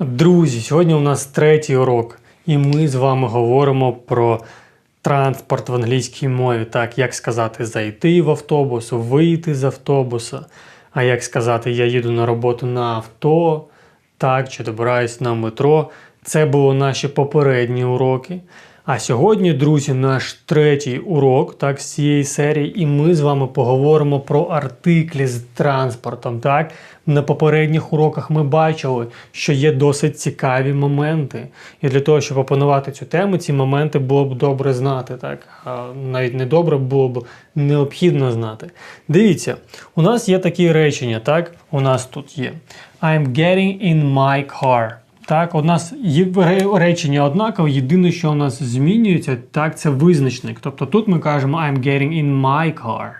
Друзі, сьогодні у нас третій урок, і ми з вами говоримо про транспорт в англійській мові. Так, як сказати зайти в автобус, вийти з автобуса, а як сказати я їду на роботу на авто, так, чи добираюсь на метро. Це були наші попередні уроки. А сьогодні, друзі, наш третій урок так, з цієї серії, і ми з вами поговоримо про артиклі з транспортом. Так? На попередніх уроках ми бачили, що є досить цікаві моменти. І для того, щоб опанувати цю тему, ці моменти було б добре знати. Так? А навіть не добре було б необхідно знати. Дивіться, у нас є такі речення, так? У нас тут є I'm getting in my car. Так, у нас є речення однакове, єдине, що у нас змінюється, так, це визначник. Тобто тут ми кажемо I'm getting in my car.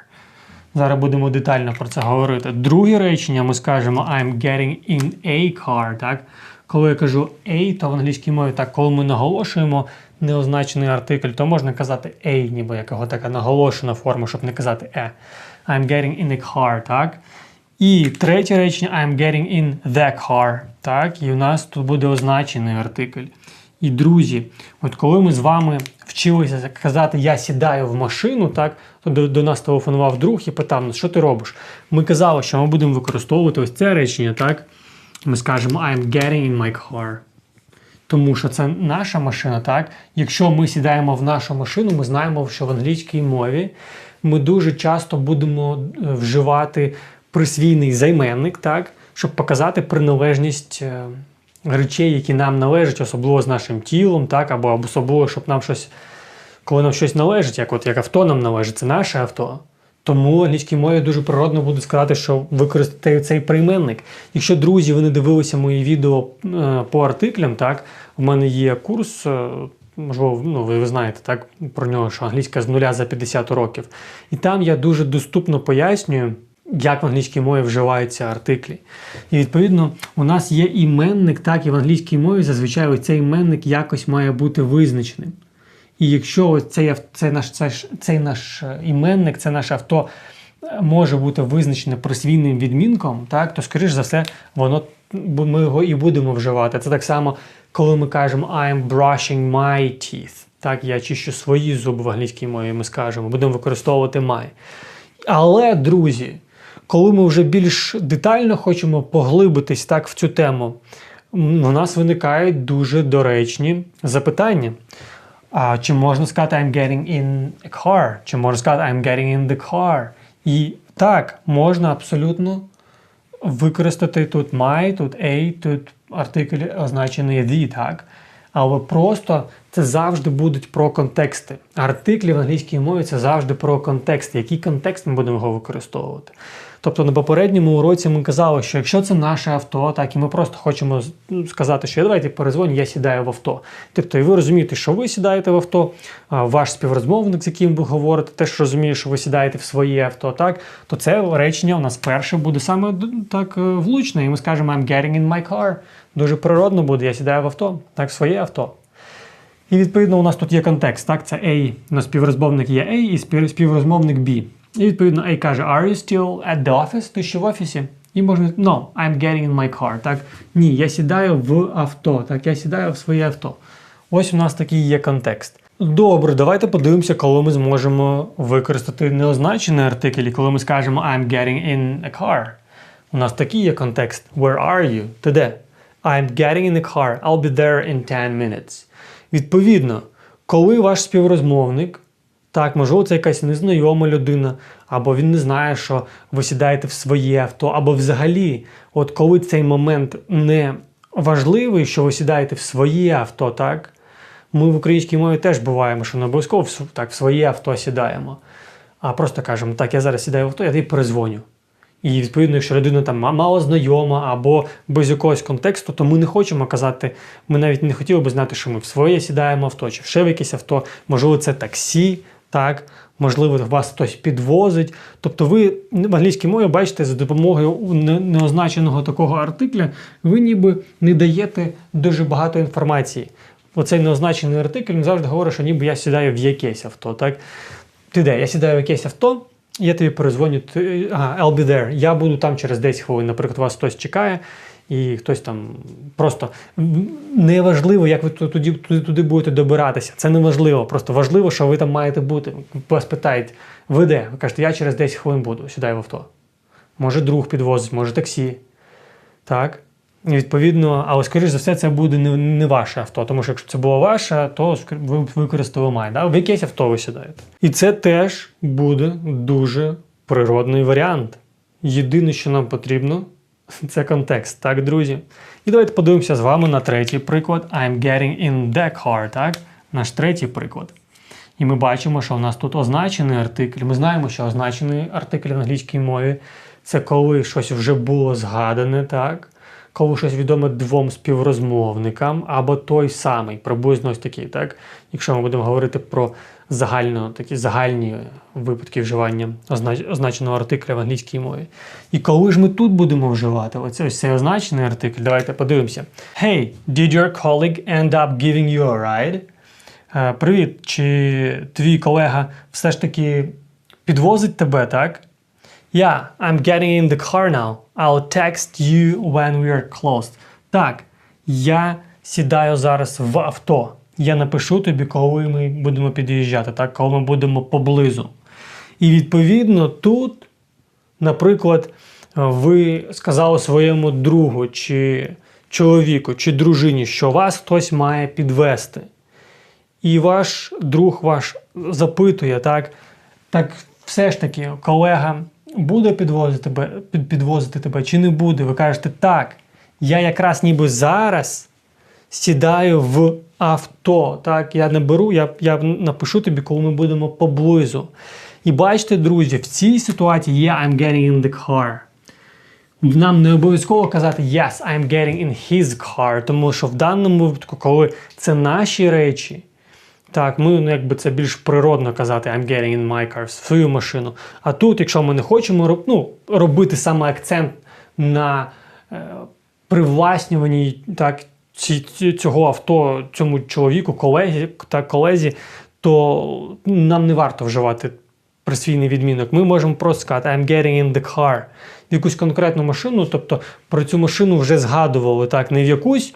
Зараз будемо детально про це говорити. Друге речення ми скажемо I'm getting in a car. Так? Коли я кажу a, то в англійській мові так, коли ми наголошуємо неозначений артикль, то можна казати a, ніби якого така наголошена форма, щоб не казати e. I'm getting in a car, так? І третє речення I'm getting in the car. Так, і у нас тут буде означений артикль. І друзі, от коли ми з вами вчилися казати Я сідаю в машину, так, то до, до нас телефонував друг і питав нас, що ти робиш? Ми казали, що ми будемо використовувати ось це речення, так? Ми скажемо I'm getting in my car. Тому що це наша машина, так? Якщо ми сідаємо в нашу машину, ми знаємо, що в англійській мові ми дуже часто будемо е, вживати присвійний займенник, так? Щоб показати приналежність е, речей, які нам належать, особливо з нашим тілом, так? або особливо, щоб нам щось, коли нам щось належить, як от як авто нам належить, це наше авто. Тому в англійській мові дуже природно буде сказати, що використати цей прийменник. Якщо друзі, ви не дивилися мої відео е, по артиклям, так у мене є курс, е, можливо, ну ви, ви знаєте так про нього, що англійська з нуля за 50 років. І там я дуже доступно пояснюю. Як в англійській мові вживаються артиклі. І відповідно у нас є іменник, так і в англійській мові зазвичай цей іменник якось має бути визначеним. І якщо ось цей, цей, наш, цей, цей наш іменник, це наше авто е, може бути визначене присвійним відмінком, так, то, скоріш за все, воно, ми його і будемо вживати. Це так само, коли ми кажемо I'm brushing my teeth. Так, я чищу свої зуби в англійській мові, ми скажемо, будемо використовувати my. Але, друзі, коли ми вже більш детально хочемо поглибитись так в цю тему, у нас виникають дуже доречні запитання. А, чи можна сказати I'm getting in a car? Чи можна сказати I'm getting in the car? І так, можна абсолютно використати тут my, тут a, тут артикль означений the, так? Але просто це завжди будуть про контексти. Артиклі в англійській мові це завжди про контекст. Який контекст ми будемо його використовувати? Тобто на попередньому уроці ми казали, що якщо це наше авто, так і ми просто хочемо ну, сказати, що давайте перезвоню, я сідаю в авто. Тобто, і ви розумієте, що ви сідаєте в авто, ваш співрозмовник, з яким ви говорите, теж розуміє, що ви сідаєте в своє авто, так то це речення у нас перше буде саме так е, влучне, і ми скажемо I'm getting in my car. Дуже природно буде, я сідаю в авто, так, в своє авто. І відповідно у нас тут є контекст. Так, це A, у нас співрозмовник є A і спів- співрозмовник B. І відповідно A каже, Are you still at the office? Ти ще в офісі? І можна No, I'm getting in my car. Так? Ні, я сідаю в авто. Так, я сідаю в своє авто. Ось у нас такий є контекст. Добре, давайте подивимося, коли ми зможемо використати неозначений артикль, коли ми скажемо I'm getting in a car. У нас такий є контекст. Where are you? Ти де? I'm getting in the car. I'll be there in 10 minutes. Відповідно, коли ваш співрозмовник, так, можливо, це якась незнайома людина, або він не знає, що ви сідаєте в своє авто, або взагалі, от коли цей момент не важливий, що ви сідаєте в своє авто, так? Ми в українській мові теж буваємо, що не обов'язково так, в своє авто сідаємо, а просто кажемо, так, я зараз сідаю в авто, я тобі перезвоню. І відповідно, якщо людина там мало знайома або без якогось контексту, то ми не хочемо казати, ми навіть не хотіли би знати, що ми в своє сідаємо авто, чи в ще в якесь авто, можливо, це таксі, так, можливо, вас хтось підвозить. Тобто ви в англійській мові бачите, за допомогою неозначеного такого артикля, ви ніби не даєте дуже багато інформації. Оцей неозначений артикль він завжди говорить, що ніби я сідаю в якесь авто. Так? Ти де? Я сідаю в якесь авто, я тобі перезвоню, ти, ага, I'll be there. Я буду там через 10 хвилин. Наприклад, вас хтось чекає, і хтось там просто неважливо, як ви туди, туди, туди будете добиратися. Це не важливо. Просто важливо, що ви там маєте бути. Вас питають, ви де? Ви кажете, я через 10 хвилин буду, сідай в авто. Може, друг підвозить, може таксі. Так. Відповідно, але скоріш за все, це буде не, не ваше авто, тому що якщо це було ваше, то ви використали май. Да? В якесь авто ви сідаєте. І це теж буде дуже природний варіант. Єдине, що нам потрібно, це контекст, так, друзі? І давайте подивимося з вами на третій приклад. I'm getting in the car, так? Наш третій приклад. І ми бачимо, що у нас тут означений артикль. Ми знаємо, що означений артикль в англійській мові це коли щось вже було згадане, так? Коли щось відоме двом співрозмовникам, або той самий, приблизно ось такий, так? Якщо ми будемо говорити про загально, такі загальні випадки вживання означ- означеного артикля в англійській мові. І коли ж ми тут будемо вживати оце ось цей означений артикль, давайте подивимося. Hey, did your colleague end up giving you a ride? Е, Привіт, чи твій колега все ж таки підвозить тебе, так? Yeah, I'm getting in the car now. I'll text you when we're close. Так, я сідаю зараз в авто. Я напишу тобі, коли ми будемо під'їжджати, так? коли ми будемо поблизу. І відповідно тут, наприклад, ви сказали своєму другу, чи чоловіку, чи дружині, що вас хтось має підвести. І ваш друг ваш запитує, так, так все ж таки, колега буде підвозити тебе, під, підвозити тебе чи не буде? Ви кажете, так, я якраз ніби зараз сідаю в авто. Так, я не беру, я, я напишу тобі, коли ми будемо поблизу. І бачите, друзі, в цій ситуації є I'm getting in the car. Нам не обов'язково казати Yes, I'm getting in his car, тому що в даному випадку, коли це наші речі, так, ми ну, якби це більш природно казати I'm getting in my car, в свою машину. А тут, якщо ми не хочемо ну, робити саме акцент на е, привласнюванні так, ці- цього авто, цьому чоловіку, колезі, та колезі, то нам не варто вживати присвійний відмінок. Ми можемо просто сказати I'm getting in the car. В якусь конкретну машину, тобто про цю машину вже згадували так, не в якусь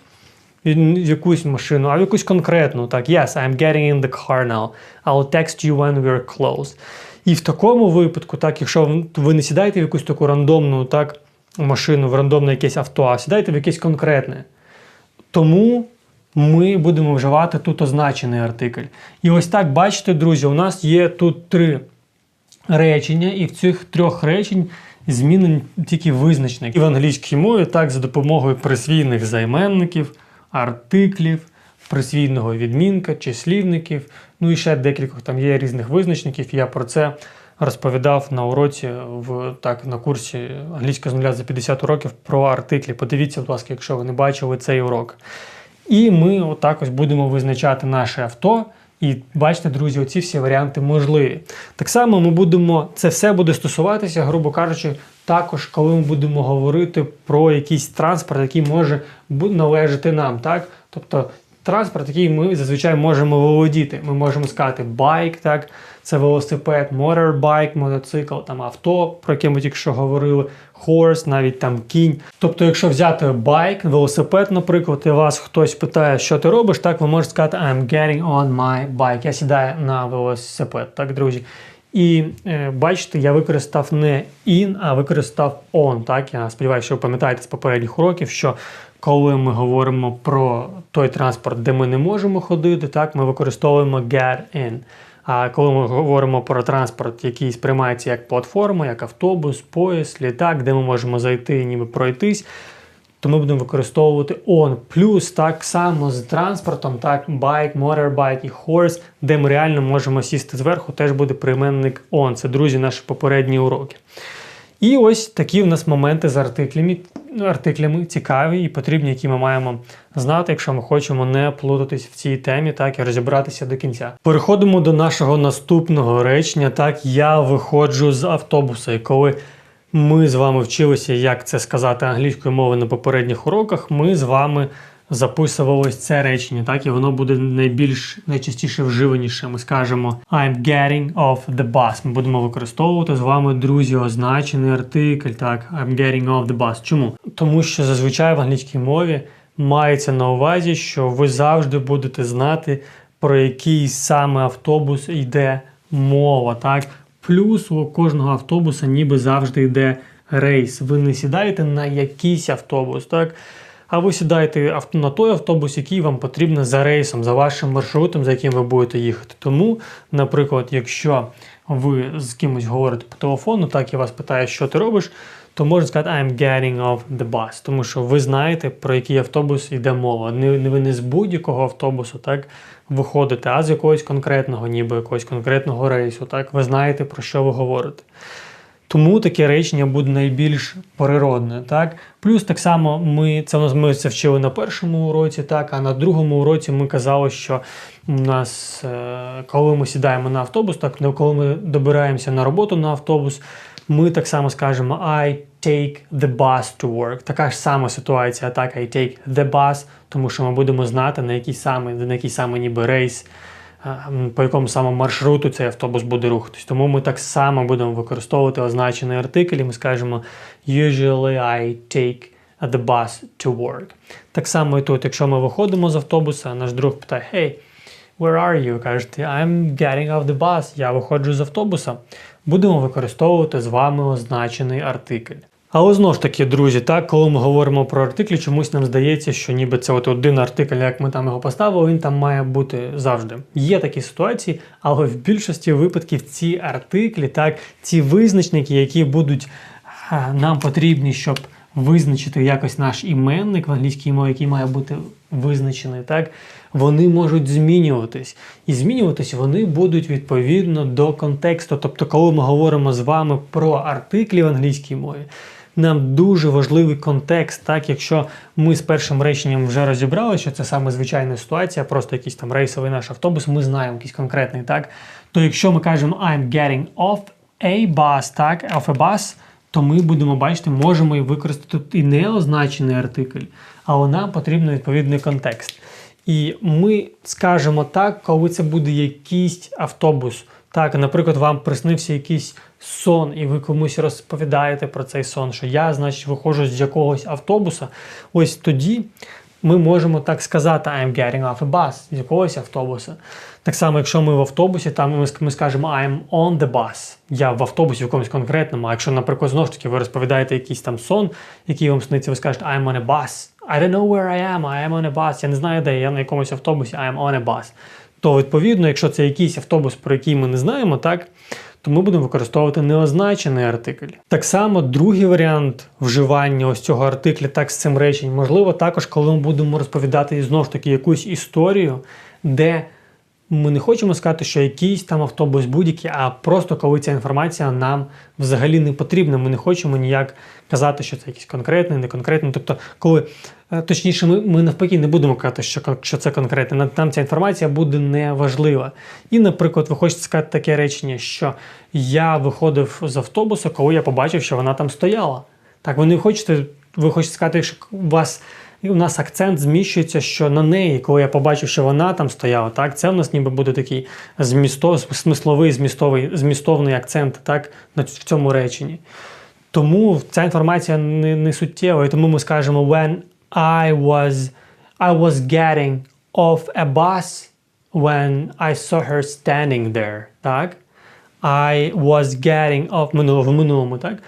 якусь машину, а в якусь конкретну. Так, yes, I'm getting in the car now. I'll text you when we're close. І в такому випадку, так, якщо ви не сідаєте в якусь таку рандомну так, машину, в рандомне якесь авто, а сідаєте в якесь конкретне. Тому ми будемо вживати тут означений артикль. І ось так, бачите, друзі, у нас є тут три речення, і в цих трьох речень змінені тільки визначник. І в англійській мові так за допомогою присвійних займенників, артиклів, присвійного відмінка, числівників, ну і ще декількох там є різних визначників. Я про це розповідав на уроці в так на курсі англійська з нуля за 50 років про артиклі. Подивіться, будь ласка, якщо ви не бачили цей урок. І ми отак ось будемо визначати наше авто. І бачите, друзі, оці всі варіанти можливі. Так само ми будемо, це все буде стосуватися, грубо кажучи, також, коли ми будемо говорити про якийсь транспорт, який може належати нам. Так? Тобто транспорт, який ми зазвичай можемо володіти. Ми можемо сказати байк, так? це велосипед, моторбайк, мотоцикл, там авто, про яке ми тільки що говорили, horse, навіть там кінь. Тобто, якщо взяти байк, велосипед, наприклад, і вас хтось питає, що ти робиш, так ви можете сказати I'm getting on my bike. Я сідаю на велосипед, так, друзі. І е, бачите, я використав не in, а використав on. Так? Я сподіваюся, що ви пам'ятаєте з попередніх уроків, що коли ми говоримо про той транспорт, де ми не можемо ходити, так, ми використовуємо get in. А коли ми говоримо про транспорт, який сприймається як платформа, як автобус, поїзд, літак, де ми можемо зайти і ніби пройтись, то ми будемо використовувати on. Плюс так само з транспортом, так, байк, моторбайк і horse, де ми реально можемо сісти зверху, теж буде прийменник on. Це, друзі, наші попередні уроки. І ось такі в нас моменти з артиклями, артиклями цікаві і потрібні, які ми маємо знати, якщо ми хочемо не плутатись в цій темі, так і розібратися до кінця. Переходимо до нашого наступного речення. Так, я виходжу з автобуса, і коли ми з вами вчилися, як це сказати англійською мовою на попередніх уроках, ми з вами записував ось це речення, так, і воно буде найбільш найчастіше вживаніше. Ми скажемо I'm getting off the bus. Ми будемо використовувати з вами, друзі, означений артикль. Так, I'm getting off the bus. Чому? Тому що зазвичай в англійській мові мається на увазі, що ви завжди будете знати, про який саме автобус йде мова. так. Плюс у кожного автобуса ніби завжди йде рейс. Ви не сідаєте на якийсь автобус, так? А ви сідаєте на той автобус, який вам потрібен за рейсом, за вашим маршрутом, за яким ви будете їхати. Тому, наприклад, якщо ви з кимось говорите по телефону, так і вас питає, що ти робиш, то можна сказати I'm getting off the bus, тому що ви знаєте, про який автобус йде мова. Не, не ви не з будь-якого автобусу так виходите, а з якогось конкретного, ніби якогось конкретного рейсу. Так, ви знаєте, про що ви говорите. Тому таке речення буде найбільш природне. Так? Плюс так само ми це у нас ми це вчили на першому уроці, так, а на другому уроці ми казали, що у нас, е, коли ми сідаємо на автобус, так, коли ми добираємося на роботу на автобус, ми так само скажемо I take the bus to work. Така ж сама ситуація, так, I take the bus, тому що ми будемо знати, на який саме, на який саме ніби рейс по якому саме маршруту цей автобус буде рухатись. Тому ми так само будемо використовувати означений артикль, і ми скажемо usually I take the bus to work. Так само і тут, якщо ми виходимо з автобуса, наш друг питає Hey, where are you? Кажете, I'm getting off the bus, я виходжу з автобуса. Будемо використовувати з вами означений артикль. Але знову ж таки, друзі, так, коли ми говоримо про артиклі, чомусь нам здається, що ніби це от один артикль, як ми там його поставили, він там має бути завжди. Є такі ситуації, але в більшості випадків ці артиклі, так, ці визначники, які будуть а, нам потрібні, щоб визначити якось наш іменник в англійській мові, який має бути визначений, так, вони можуть змінюватись. І змінюватись вони будуть відповідно до контексту. Тобто, коли ми говоримо з вами про артиклі в англійській мові, нам дуже важливий контекст, так якщо ми з першим реченням вже розібрали, що це саме звичайна ситуація, просто якийсь там рейсовий наш автобус, ми знаємо якийсь конкретний, так то якщо ми кажемо I'm getting off a bus, так, off a bus, то ми будемо бачити, можемо і використати тут і не означений артикль, але нам потрібен відповідний контекст. І ми скажемо так, коли це буде якийсь автобус. Так, наприклад, вам приснився якийсь сон, і ви комусь розповідаєте про цей сон, що я, значить, виходжу з якогось автобуса. Ось тоді ми можемо так сказати I'm getting off a bus з якогось автобуса. Так само, якщо ми в автобусі, там ми, скажемо I'm on the bus. Я в автобусі в якомусь конкретному. А якщо, наприклад, знову ж таки ви розповідаєте якийсь там сон, який вам сниться, ви скажете I'm on a bus. I don't know where I am, I am on a bus. Я не знаю, де я на якомусь автобусі, I am on a bus. То відповідно, якщо це якийсь автобус, про який ми не знаємо, так. То ми будемо використовувати неозначений артикль. Так само другий варіант вживання ось цього артикля так з цим реченням, можливо, також, коли ми будемо розповідати знову ж таки якусь історію, де ми не хочемо сказати, що якийсь там автобус будь-який, а просто коли ця інформація нам взагалі не потрібна. Ми не хочемо ніяк казати, що це якийсь конкретний, не конкретний. Тобто, коли е, точніше, ми, ми навпаки не будемо казати, що, що це конкретне. Нам ця інформація буде неважлива. І, наприклад, ви хочете сказати таке речення, що я виходив з автобуса, коли я побачив, що вона там стояла. Так, ви не хочете, ви хочете сказати, що у вас. І у нас акцент зміщується, що на неї, коли я побачив, що вона там стояла, так, це в нас ніби буде такий змістов, смисловий, змістовий, змістовний акцент так, в цьому реченні. Тому ця інформація не, не суттєва, і тому ми скажемо when I was, I was getting off a bus when I saw her standing there. Так? I was getting off в минулому, так?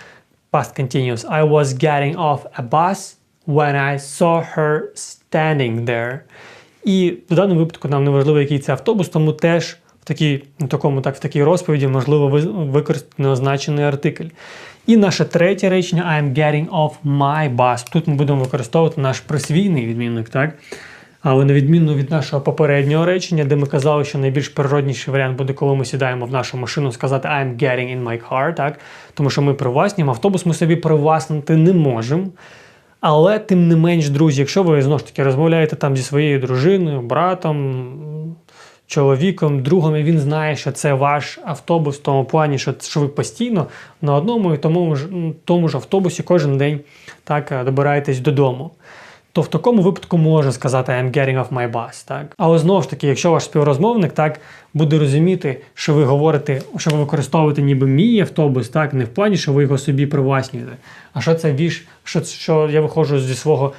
Past continuous. I was getting off a bus when I saw her standing there. І в даному випадку нам не важливо, який це автобус, тому теж в такій, в такому, так, в такій розповіді можливо використати неозначений артикль. І наше третє речення I'm getting off my bus. Тут ми будемо використовувати наш присвійний відмінник, так? Але на відміну від нашого попереднього речення, де ми казали, що найбільш природніший варіант буде, коли ми сідаємо в нашу машину, сказати I'm getting in my car, так? Тому що ми привласнюємо, автобус ми собі привласнити не можемо. Але тим не менш, друзі, якщо ви знову ж таки розмовляєте там зі своєю дружиною, братом, чоловіком, другом, і він знає, що це ваш автобус в тому плані, що, що ви постійно на одному і тому ж, тому ж автобусі кожен день так е, добираєтесь додому. То в такому випадку може сказати I'm getting off my bus. Так? Але знову ж таки, якщо ваш співрозмовник так буде розуміти, що ви говорите, що ви використовуєте ніби мій автобус, так, не в плані, що ви його собі привласнюєте, а що це віж, що, що я виходжу зі свого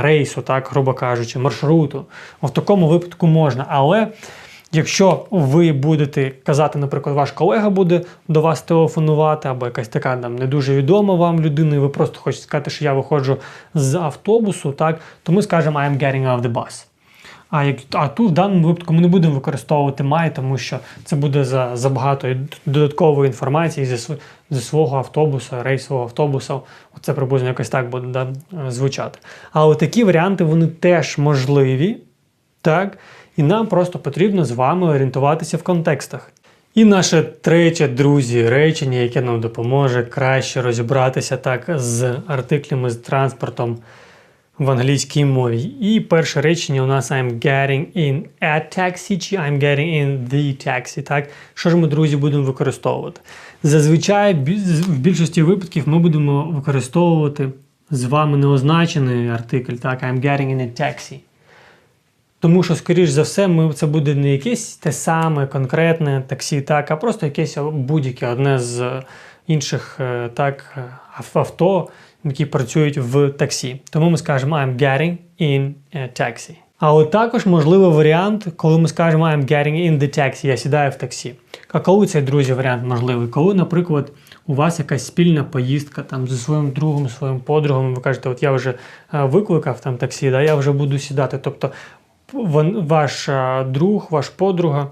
рейсу, так, грубо кажучи, маршруту. В такому випадку можна. Але Якщо ви будете казати, наприклад, ваш колега буде до вас телефонувати, або якась така там не дуже відома вам людина, і ви просто хочете сказати, що я виходжу з автобусу, так, то ми скажемо I'm getting off the bus. А як а тут в даному випадку ми не будемо використовувати май, тому що це буде за забагато додаткової інформації зі, зі свого автобусу, рейсового автобуса. Це приблизно якось так буде да, звучати. Але такі варіанти вони теж можливі. так, і нам просто потрібно з вами орієнтуватися в контекстах. І наше третє, друзі, речення, яке нам допоможе краще розібратися так з артиклями з транспортом в англійській мові. І перше речення у нас I'm getting in a taxi чи I'm getting in the taxi. Так? Що ж ми, друзі, будемо використовувати? Зазвичай в більшості випадків ми будемо використовувати з вами неозначений артикль, так, I'm getting in a taxi. Тому що, скоріш за все, ми, це буде не якесь те саме конкретне таксі, так, а просто якесь будь-яке одне з інших е, так, авто, які працюють в таксі. Тому ми скажемо I'm getting in a taxi. А от також можливий варіант, коли ми скажемо I'm getting in the taxi, я сідаю в таксі. А коли цей друзі варіант можливий? Коли, наприклад, у вас якась спільна поїздка там зі своїм другом, своїм подругом, ви кажете, от я вже е, викликав там таксі, да, я вже буду сідати. Тобто ваш друг, ваш подруга,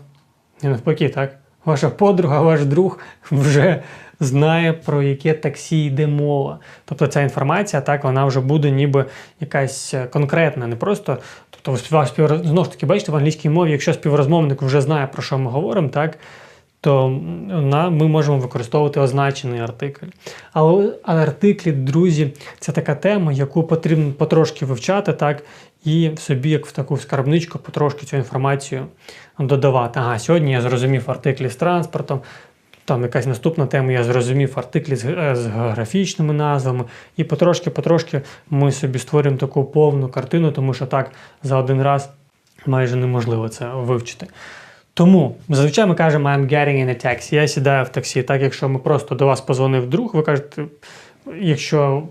не навпаки, так? Ваша подруга, ваш друг вже знає, про яке таксі йде мова. Тобто ця інформація, так, вона вже буде ніби якась конкретна, не просто. Тобто, ваш спів... знову ж таки, бачите, в англійській мові, якщо співрозмовник вже знає, про що ми говоримо, так, то ми можемо використовувати означений артикль. Але артиклі, друзі, це така тема, яку потрібно потрошки вивчати, так, і собі, як в таку скарбничку, потрошки цю інформацію додавати. Ага, сьогодні я зрозумів артиклі з транспортом. Там якась наступна тема, я зрозумів артиклі з, е, з географічними назвами. І потрошки-потрошки ми собі створюємо таку повну картину, тому що так за один раз майже неможливо це вивчити. Тому зазвичай ми кажемо I'm getting in a taxi, я сідаю в таксі. Так, якщо ми просто до вас позвонив друг, ви кажете, якщо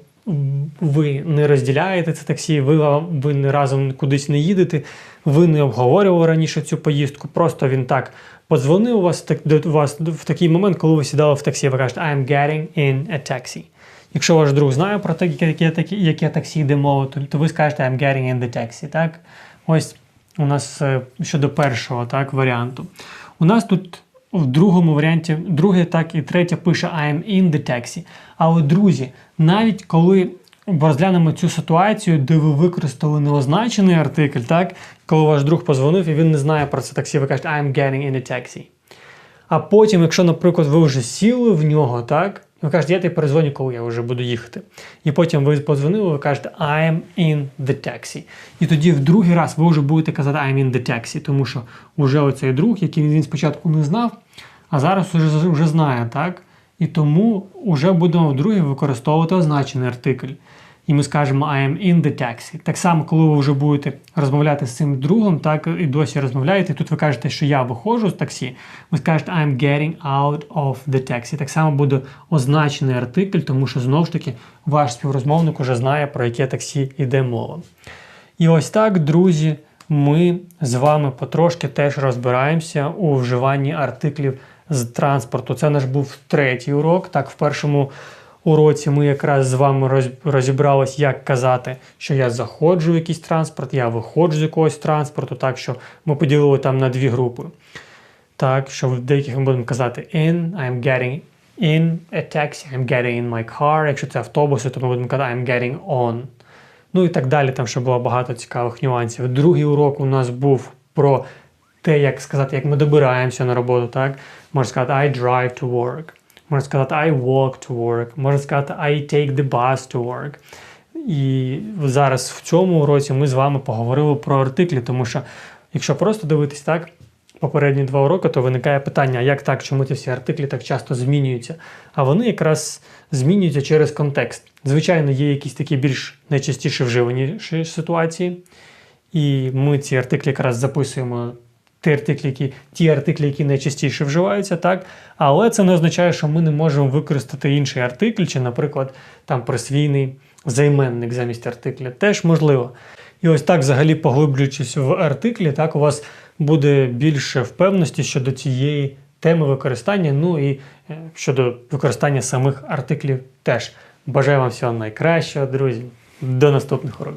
ви не розділяєте це таксі, ви ви не разом кудись не їдете, ви не обговорювали раніше цю поїздку. Просто він так подзвонив вас до вас в такий момент, коли ви сідали в таксі, ви кажете I'm getting in a taxi. Якщо ваш друг знає про те, яке, яке, яке таксі йде мова, то, то ви скажете I'm getting in the taxi. Так? Ось у нас е, щодо першого так, варіанту. У нас тут в другому варіанті, друге, так і третє пише I'm in the taxi. Але, друзі, навіть коли розглянемо цю ситуацію, де ви використали неозначений артикль, так, коли ваш друг позвонив і він не знає про це таксі, ви кажете I'm getting in a taxi. А потім, якщо, наприклад, ви вже сіли в нього, так, ви кажете, я тебе перезвоню, коли я вже буду їхати. І потім ви подзвонили, ви кажете I'm in the taxi. І тоді в другий раз ви вже будете казати I'm in the taxi, тому що вже оцей друг, який він спочатку не знав, а зараз вже, вже знає, так? І тому вже будемо вдруге використовувати означений артикль. І ми скажемо I am in the taxi. Так само, коли ви вже будете розмовляти з цим другом, так і досі розмовляєте. Тут ви кажете, що я виходжу з таксі, ви скажете I'm getting out of the taxi. Так само буде означений артикль, тому що знову ж таки ваш співрозмовник уже знає, про яке таксі йде мова. І ось так, друзі, ми з вами потрошки теж розбираємося у вживанні артиклів з транспорту. Це наш був третій урок. Так, в першому уроці ми якраз з вами розібрались, як казати, що я заходжу в якийсь транспорт, я виходжу з якогось транспорту, так що ми поділили там на дві групи. Так, що в деяких ми будемо казати in, I'm getting in a taxi, I'm getting in my car. Якщо це автобуси, то ми будемо казати I'm getting on. Ну і так далі, там ще було багато цікавих нюансів. Другий урок у нас був про те, як сказати, як ми добираємося на роботу. так? Можна сказати I drive to work. Можна сказати I walk to work. Можна сказати I take the bus to work. І зараз в цьому уроці ми з вами поговорили про артиклі, тому що, якщо просто дивитись так, попередні два уроки, то виникає питання, як так, чому ці всі артиклі так часто змінюються? А вони якраз змінюються через контекст. Звичайно, є якісь такі більш найчастіше вживані ситуації, і ми ці артиклі якраз записуємо. Ті артиклі, які, ті артиклі, які найчастіше вживаються, так? Але це не означає, що ми не можемо використати інший артикль, чи, наприклад, там присвійний займенник замість артикля. Теж можливо. І ось так, взагалі, поглиблюючись в артиклі, так у вас буде більше впевненості щодо цієї теми використання, ну і е, щодо використання самих артиклів теж. Бажаю вам всього найкращого, друзі. До наступних уроків.